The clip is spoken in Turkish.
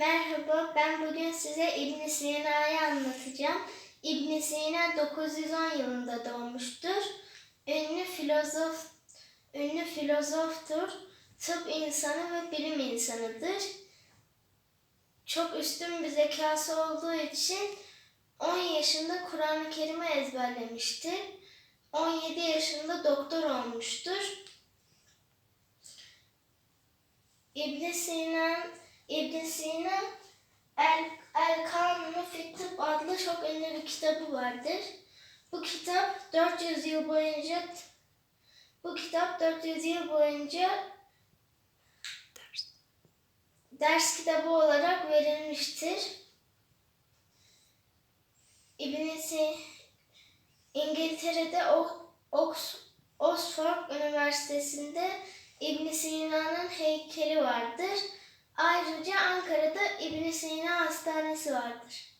Merhaba, ben bugün size İbn Sina'yı anlatacağım. İbn Sina 910 yılında doğmuştur. Ünlü filozof, ünlü filozoftur. Tıp insanı ve bilim insanıdır. Çok üstün bir zekası olduğu için 10 yaşında Kur'an-ı Kerim'i ezberlemiştir. 17 yaşında doktor olmuştur. İbn Sina İbn Sina El, El Kanunu Fi Tıp adlı çok ünlü bir kitabı vardır. Bu kitap 400 yıl boyunca bu kitap 400 yıl boyunca ders kitabı olarak verilmiştir. İbn Sina İngiltere'de Ox- Oxford Üniversitesi'nde İbn Sina'nın heykeli vardır. Ayrıca Ankara'da İbn Sina Hastanesi vardır.